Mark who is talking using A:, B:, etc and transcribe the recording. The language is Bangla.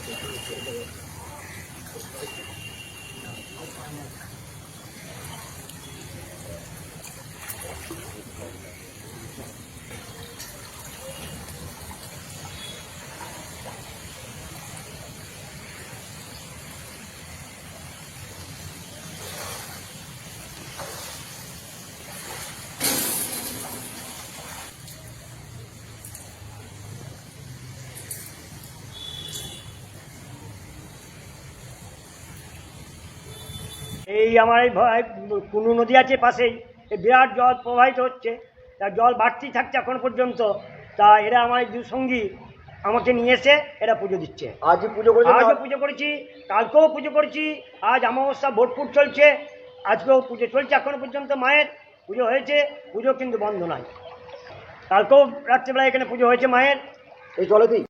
A: すごい。এই আমার এই কুনু নদী আছে পাশেই। এই বিরাট জল প্রবাহিত হচ্ছে। তা জল বাড়তেই থাকছে এখন পর্যন্ত। তা এরা আমার এই দুসঙ্গী আমাকে নিয়ে এসে এরা পুজো দিচ্ছে।
B: আজ পুজো করেছেন
A: আজও পুজো করেছি কালকেও পুজো করেছি আজ অমাবস্যা ভোটপুর চলছে। আজকেও পুজো চলছে এখনও পর্যন্ত মায়ের। পুজো হয়েছে পুজো কিন্তু বন্ধ নয়। কালকেও রাত্রিবেলা এখানে পুজো হয়েছে মায়ের।
B: এই জলেতেই